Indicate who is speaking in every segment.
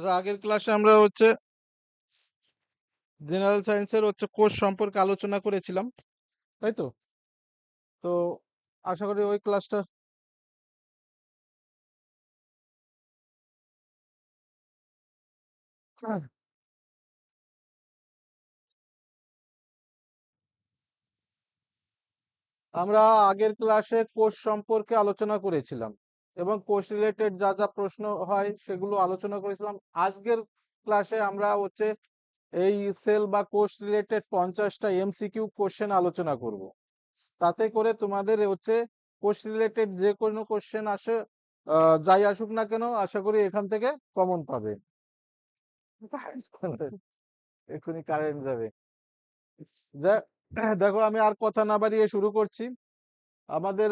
Speaker 1: আচ্ছা, আগের ক্লাসে আমরা হচ্ছে জেনারেল সায়েন্সের হচ্ছে কোর্স সম্পর্কে আলোচনা করেছিলাম তাই তো? তো আশা করি ওই ক্লাসটা আমরা আগের ক্লাসে কোর্স সম্পর্কে আলোচনা করেছিলাম। এবং কোর্স রিলেটেড যা যা প্রশ্ন হয় সেগুলো আলোচনা করেছিলাম। আজকের ক্লাসে আমরা হচ্ছে এই সেল বা কোর্স রিলেটেড পঞ্চাশটা এমসিকিউ কোশ্চেন আলোচনা করব। তাতে করে তোমাদের হচ্ছে কোর্স রিলেটেড যে কোনো কোশ্চেন আসে যাই আসুক না কেন আশা করি এখান থেকে কমন পাবে। এক্ষুনি কারেন্ট যাবে। দেখো আমি আর কথা না বাড়িয়ে শুরু করছি। আমাদের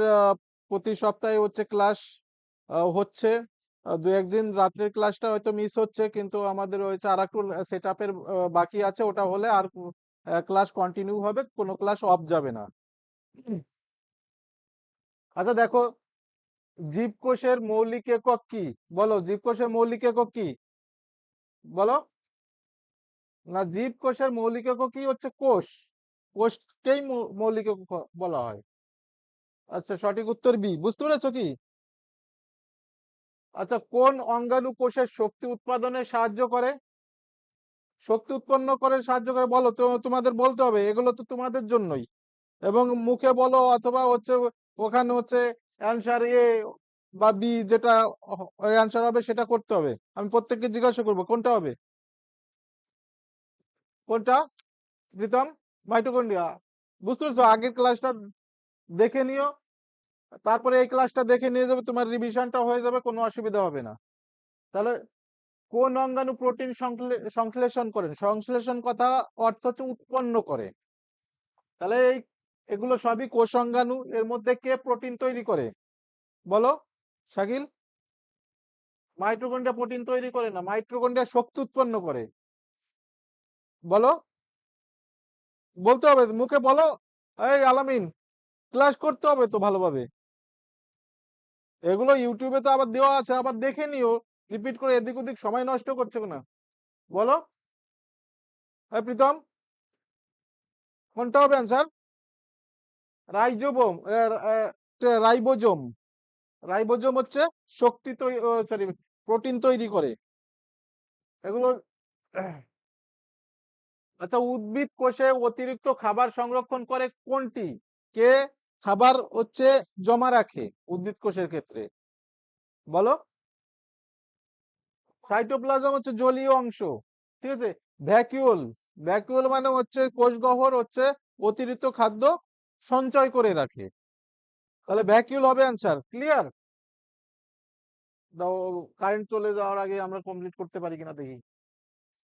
Speaker 1: প্রতি সপ্তাহে হচ্ছে ক্লাস হচ্ছে দু একদিন রাত্রের ক্লাসটা হয়তো মিস হচ্ছে, কিন্তু আমাদের হচ্ছে আর একটু সেট আপের বাকি আছে, ওটা হলে আর ক্লাস কন্টিনিউ হবে, কোনো ক্লাস অফ যাবে না। আচ্ছা দেখো, জীবকোষের মৌলিক একক কি? বলো, জীবকোষের মৌলিক একক কি? বলো। না, জীবকোষের মৌলিক একক কি হচ্ছে কোষ? কোষকেই মৌলিক একক বলা হয়। আচ্ছা সঠিক উত্তর বি। বুঝতে পেরেছ কি? আচ্ছা কোন অঙ্গাণু কোষের শক্তি উৎপাদনে সাহায্য করে? শক্তি উৎপন্ন করে সাহায্য করে, বলো তোমাদের বলতে হবে, এগুলো তো তোমাদের জন্যই। এবং মুখে বলো অথবা হচ্ছে ওখানে হচ্ছে অ্যান্সার এ বা বি যেটা অ্যান্সার হবে সেটা করতে হবে। আমি প্রত্যেককে জিজ্ঞাসা করব, কোনটা হবে? কোনটা? প্রীতম মাইটোকন্ড্রিয়া বুঝতে পারছ? আগের ক্লাসটা দেখে নিও। তারপরে এই ক্লাসটা দেখে নিয়ে যাবে, তোমার রিভিশনটা হয়ে যাবে, কোনো অসুবিধা হবে না। তাহলে কোন অঙ্গাণু প্রোটিন সংশ্লেষণ করেন? সংশ্লেষণ কথা অর্থ হচ্ছে উৎপন্ন করে। তাহলে এই, এগুলো সবই কোষ অঙ্গাণু, এর মধ্যে কে প্রোটিন তৈরি করে? বলো, শাকিল? মাইট্রোকন্ড্রিয়া প্রোটিন তৈরি করে না মাইট্রোকন্ড্রিয়া শক্তি উৎপন্ন করে। বলো। বলতে হবে, মুখে বলো। এই আলামিন ক্লাস করতে হবে তো ভালোভাবে। এগুলো ইউটিউবে তো আবার দেওয়া আছে, আবার দেখে নিও। রিপিট করে এদিক ওদিক সময় নষ্ট করছ না বলো। এই প্রীতম। কোনটা হবে অ্যান্সার রাইজোবোম রাইবোজোম। রাইবোজোম হচ্ছে শক্তি তৈরি সরি প্রোটিন তৈরি করে। এগুলো আচ্ছা উদ্ভিদ কোষে অতিরিক্ত খাবার সংরক্ষণ করে কোনটি? কে? খাবার হচ্ছে জমা রাখে উদ্ভিদ কোষের ক্ষেত্রে। বলো? সাইটোপ্লাজম হচ্ছে জলীয় অংশ, ঠিক আছে? ভ্যাকিউল ভ্যাকিউল মানে হচ্ছে কোষ গহ্বর হচ্ছে অতিরিক্ত খাদ্য সঞ্চয় করে রাখে। তাহলে ভ্যাকিউল হবে অ্যান্সার ক্লিয়ার কারেন্ট চলে যাওয়ার আগে আমরা কমপ্লিট করতে পারি কিনা দেখি।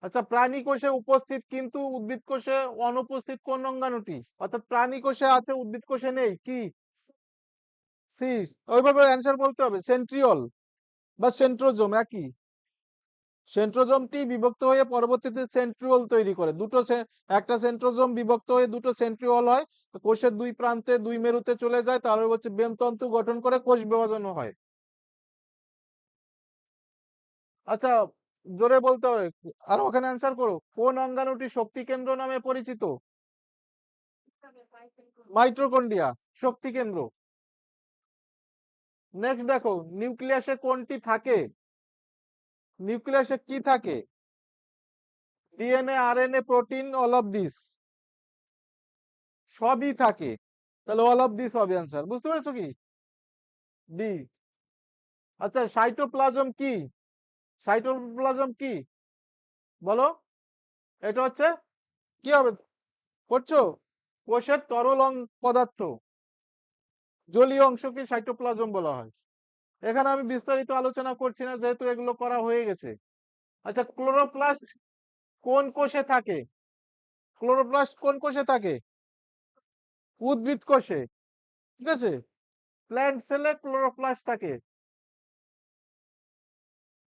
Speaker 1: আচ্ছা প্রাণী কোষে উপস্থিত কিন্তু উদ্ভিদ কোষে অনুপস্থিত কোন অঙ্গাণুটি? অর্থাৎ প্রাণী কোষে আছে উদ্ভিদ কোষে নেই কি? সি ওইভাবে অ্যান্সার বলতে হবে সেন্ট্রিওল বা সেন্ট্রোজোম একই? সেন্ট্রোজোমটি বিভক্ত হয়ে পরবর্তীতে সেন্ট্রিওল তৈরি করে। দুটো একটা সেন্ট্রোজোম বিভক্ত হয়ে দুটো সেন্ট্রিওল হয় তো কোষের দুই প্রান্তে দুই মেরুতে চলে যায় তারপরে হচ্ছে বেমতন্তু গঠন করে কোষ বিভাজন হয়। আচ্ছা জোরে বলতে হবে। আর ওখানে অ্যান্সার করো, কোন অঙ্গাণুটি শক্তি কেন্দ্র নামে পরিচিত? মাইট্রোকন্ডিয়া শক্তি কেন্দ্র। নেক্সট দেখো নিউক্লিয়াসে কোনটি থাকে? নিউক্লিয়াসে কি থাকে? DNA RNA protein all of this সবই থাকে। তাহলে অল অফ দিস হবে অ্যান্সার বুঝতে পেরেছ কি? ডি আচ্ছা সাইটোপ্লাজম কি? সাইটোপ্লাজম কি? বলো। এটা হচ্ছে কি হবে? করছ? কোষের তরল অং পদার্থ। জলীয় অংশকে সাইটোপ্লাজম বলা হয়। এখানে আমি বিস্তারিত আলোচনা করছি না, যেহেতু এগুলো করা হয়ে গেছে। আচ্ছা ক্লোরোপ্লাস্ট কোন কোষে থাকে? ক্লোরোপ্লাস্ট কোন কোষে থাকে? উদ্ভিদ কোষে। ঠিক আছে? প্ল্যান্ট সেলে ক্লোরোপ্লাস্ট থাকে।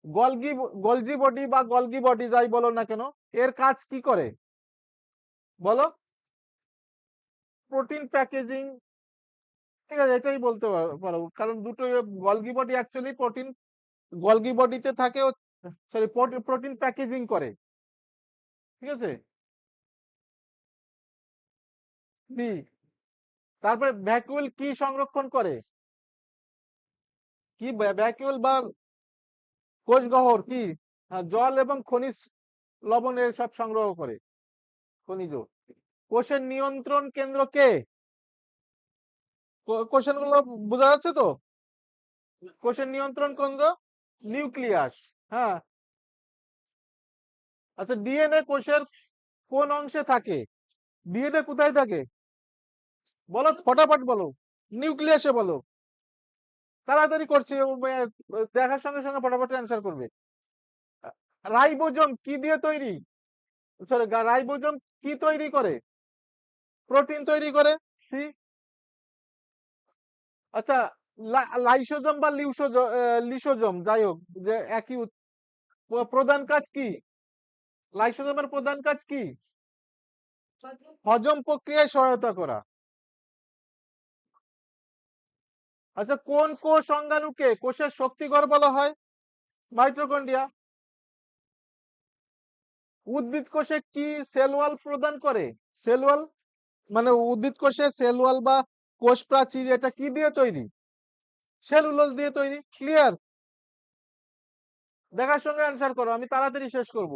Speaker 1: গলগি, গলজি বডি বা গলগি বডি যাই বলো না কেন, এর কাজ কি করে? বলো। প্রোটিন প্যাকেজিং, ঠিক আছে, এটাই বলতে পারো। কারণ দুটো Golgi body actually protein, Golgi বডিতে থাকে সরি প্রোটিন প্যাকেজিং করে। ঠিক আছে? বি তারপরে ভ্যাকুয়াল কি সংরক্ষণ করে? কি ভ্যাকুয়াল বা কোষগহ্বর কি? জল এবং খনিজ লবণ সব সংগ্রহ করে। খনিজ। কোষের নিয়ন্ত্রণ কেন্দ্র কে? কোশ্চেনগুলো বোঝা যাচ্ছে তো? কোষের নিয়ন্ত্রণ কেন্দ্র? নিউক্লিয়াস। হ্যাঁ। আচ্ছা ডিএনএ কোষের কোন অংশে থাকে? ডিএনএ কোথায় থাকে? বলো ফটাফট বলো। নিউক্লিয়াসে বলো। তাড়াতাড়ি করছে দেখার সঙ্গে সঙ্গে ফটাফট অ্যান্সার করবে। রাইবোজোম কি দিয়ে তৈরি? সরি রাইবোজোম কি তৈরি করে? প্রোটিন তৈরি করে সি আচ্ছা লাইসোজোম বা লিউসোজোম লিসোজোম, যাই হোক, যে একই প্রধান কাজ কি? লাইসোজমের প্রধান কাজ কি? হজম প্রক্রিয়ায় সহায়তা করা। আচ্ছা কোন কোষ অঙ্গাণুকে কোষের শক্তিঘর বলা হয়? মাইটোকন্ড্রিয়া। উদ্ভিদ কোষে কি সেল ওয়াল প্রদান করে? Cell wall? মানে উদ্ভিদ কোষে সেল ওয়াল বা কোষ প্রাচীর এটা কি দিয়ে তৈরি? সেলুলোজ দিয়ে তৈরি, ক্লিয়ার? দেখার সঙ্গে অ্যান্সার করো, আমি তাড়াতাড়ি শেষ করব।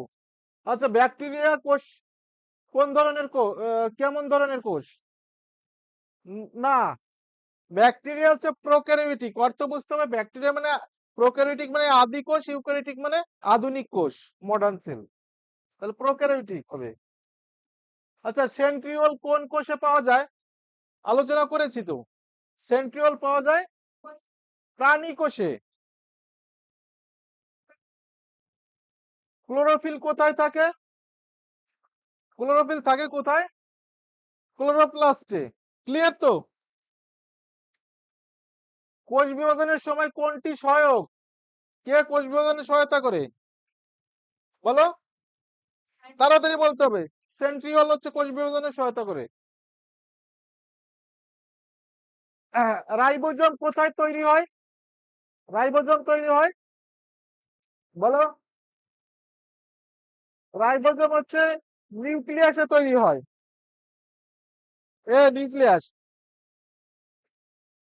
Speaker 1: আচ্ছা ব্যাকটেরিয়া কোষ কোন ধরনের কেমন ধরনের কোষ? না। ব্যাকটেরিয়া হচ্ছে প্রোক্যারিওটিক অর্থ বুঝতে হবে ব্যাকটেরিয়া মানে প্রোক্যারিওটিক মানে আদি কোষ, ইউক্যারিওটিক মানে আধুনিক কোষ মডার্ন সেল তাহলে প্রোক্যারিওটিক হবে। আচ্ছা সেন্ট্রিওল কোন কোষে পাওয়া যায়? আলোচনা করেছি তো। সেন্ট্রিওল পাওয়া যায় প্রাণী কোষে। ক্লোরোফিল কোথায় থাকে? ক্লোরোফিল থাকে কোথায়? ক্লোরোপ্লাস্টে ক্লিয়ার তো? কোষ বিভাজনের সময় কোনটি সহায়ক? কে কোষ বিভাজনে সহায়তা করে? বলো। তাড়াতাড়ি বলতে হবে। সেন্ট্রিওল হচ্ছে কোষ বিভাজনে সহায়তা করে। রাইবোজোম কোথায় তৈরি হয়? রাইবোজোম তৈরি হয়? বলো। রাইবোজোম হচ্ছে নিউক্লিয়াসে তৈরি হয়। এ, নিউক্লিয়াস।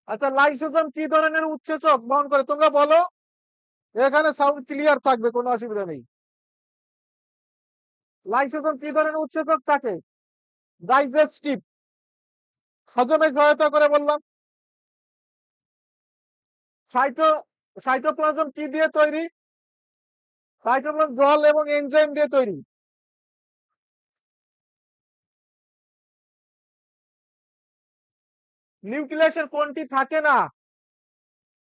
Speaker 1: আচ্ছা লাইসোজোম কি ধরনের উৎসেচক? বহন করে, তোমরা বলো। এখানে সাউন্ড ক্লিয়ার থাকবে, কোনো অসুবিধা নেই। লাইসোজোম কি ধরনের উৎসেচক থাকে? ডাইজেস্টিভ হজমে সহায়তা করে বললাম। সাইটো সাইটোপ্লাজম কি দিয়ে তৈরি? সাইটোপ্লাজম জল এবং এনজাইম দিয়ে তৈরি। নিউক্লিয়াসের কোনটি থাকে না?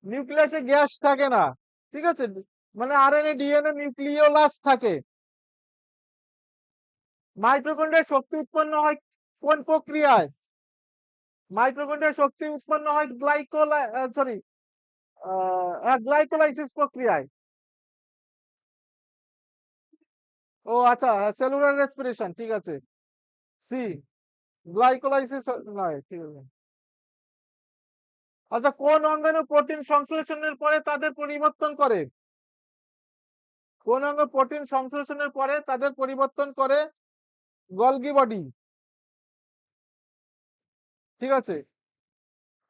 Speaker 1: নিউক্লিয়াসে গ্যাস থাকে না। ঠিক আছে? মানে আরএনএ, ডিএনএ, নিউক্লিওলাস থাকে। মাইটোকন্ড্রিয়ায় শক্তি উৎপন্ন হয় কোন প্রক্রিয়ায়? মাইটোকন্ড্রিয়ায় শক্তি উৎপন্ন হয় গ্লাইকোলাই সরি গ্লাইকোলাইসিস প্রক্রিয়ায়। ও আচ্ছা সেলুলার রেসপিরেশন, ঠিক আছে। সি, গ্লাইকোলাইসিস নয়, ঠিক আছে। আচ্ছা কোন অঙ্গাণু প্রোটিন সংশ্লেষণের পরে তাদের পরিবর্তন করে? কোন অঙ্গ প্রোটিন সংশ্লেষণের পরে তাদের পরিবর্তন করে? Golgi body. ঠিক আছে।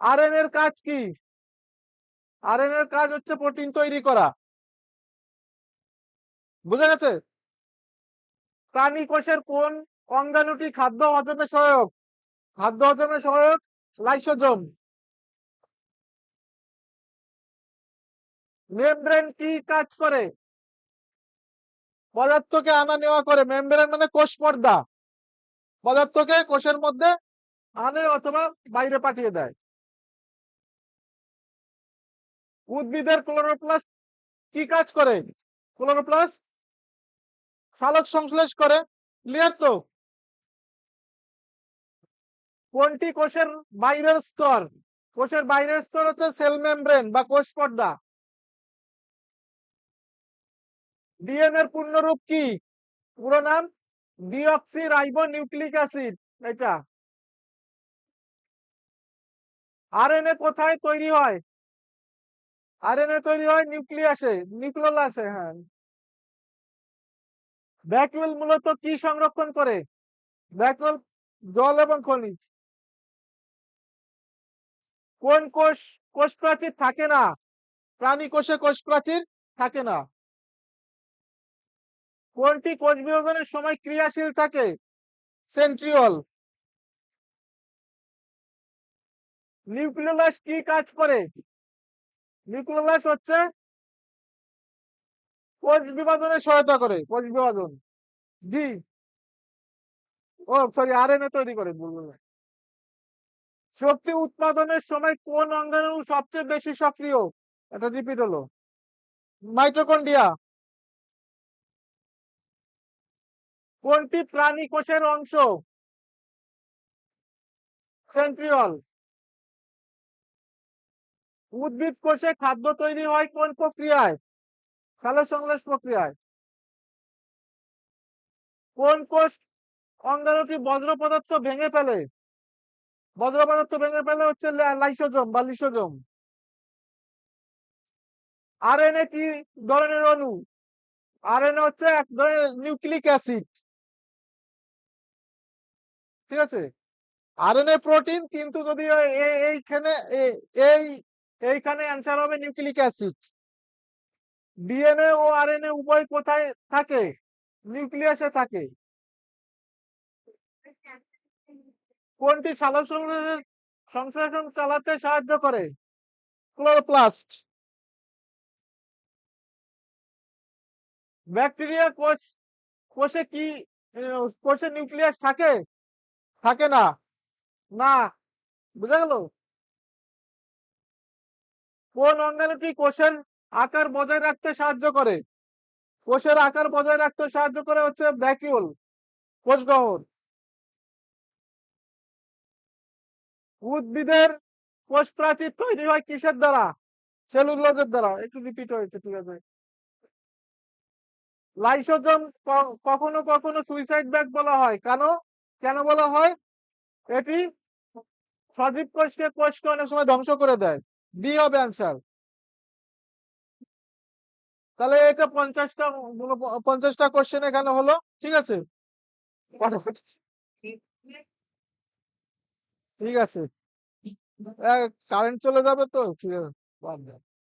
Speaker 1: আরএন এর কাজ কি? আরএন এর কাজ হচ্ছে প্রোটিন তৈরি করা। বুঝা গেছে? প্রাণী কোষের কোন অঙ্গাণুটি খাদ্য হজমে সহায়ক? খাদ্য হজমে সহায়ক? লাইসোজোম। মেমব্রেন কি কাজ করে? পদার্থকে আনা নেওয়া করে। মেমব্রেন মানে কোষ পর্দা। পদার্থকে কোষের মধ্যে আনে অথবা বাইরে পাঠিয়ে দেয়। উদ্ভিদের ক্লোরোপ্লাস্ট কি কাজ করে? ক্লোরোপ্লাস্ট সালোক সংশ্লেষ করে। ক্লিয়ার তো? কোনটি কোষের বাইরের স্তর? কোষের বাইরের স্তর হচ্ছে সেল মেমব্রেন বা কোষ পর্দা। ডিএনএ এর পূর্ণরূপ কি? পুরো নাম? ডিঅক্সি রাইবো নিউক্লিক অ্যাসিড এটা আরএনএ কোথায় তৈরি হয়? আরএনএ তৈরি হয় নিউক্লিয়াসে নিউক্লিওলাসে হ্যাঁ। ভ্যাকুয়াল মূলত কি সংরক্ষণ করে? ভ্যাকুয়াল জল এবং খনিজ। কোন কোষ কোষ প্রাচীর থাকে না? প্রাণী কোষে কোষ প্রাচীর থাকে না। কোনটি কোষ বিভাজনের সময় ক্রিয়াশীল থাকে? সেন্ট্রিওল। নিউক্লিওলাস কি কাজ করে? নিউক্লিওলাস হচ্ছে কোষ বিভাজনে সহায়তা করে, কোষ বিভাজন। D oh sorry R RNA তৈরি করে বললাম। শক্তি উৎপাদনের সময় কোন অঙ্গাণু সবচেয়ে বেশি সক্রিয়? এটা রিপিট হলো। মাইটোকন্ড্রিয়া। কোনটি প্রাণী কোষের অংশ? সেন্ট্রিওল। উদ্ভিদ কোষে খাদ্য তৈরি হয় কোন প্রক্রিয়ায়? সালোক সংশ্লেষ প্রক্রিয়ায়। কোন কোষ অঙ্গাণুটি বজ্র পদার্থ ভেঙে ফেলে? বজ্র পদার্থ ভেঙে ফেলে হচ্ছে লাইসোজোম বা লিসোজোম। আরএনএ কি ধরনের অণু? আরএনএ হচ্ছে এক ধরনের নিউক্লিক অ্যাসিড। ঠিক আছে? আরএনএ প্রোটিন কিন্তু যদি এইখানে এই, এইখানে অ্যান্সার হবে নিউক্লিক অ্যাসিড। ডিএনএ ও আরএনএ উভয় কোথায় থাকে? নিউক্লিয়াসে থাকে। কোনটি সালোক সংশ্লেষণ চালাতে সাহায্য করে? ক্লোরোপ্লাস্ট। ব্যাকটেরিয়া কোষ, কোষে কি কোষে নিউক্লিয়াস থাকে? থাকে না। না, বুঝা গেল? কোন অঙ্গাণুটি কোষের আকার বজায় রাখতে সাহায্য করে? কোষের আকার বজায় রাখতে সাহায্য করে হচ্ছে ভ্যাকিউল কোষ গহ্বর উদ্ভিদের কোষ প্রাচীর তৈরি হয় কিসের দ্বারা? সেলুলোজের দ্বারা। একটু রিপিট হয়েছে ঠিক আছে। লাইসোজোম ক- কখনো কখনো সুইসাইড ব্যাগ বলা হয়। কেন? কেন বলা হয়? এটি সজীব কোষকে কোষকে অনেক সময় ধ্বংস করে দেয়। বি হবে অ্যান্সার তাহলে এটা পঞ্চাশটা পঞ্চাশটা কোশ্চেন এখানে হলো, ঠিক আছে? ঠিক আছে। কারেন্ট চলে যাবে তো? ঠিক আছে।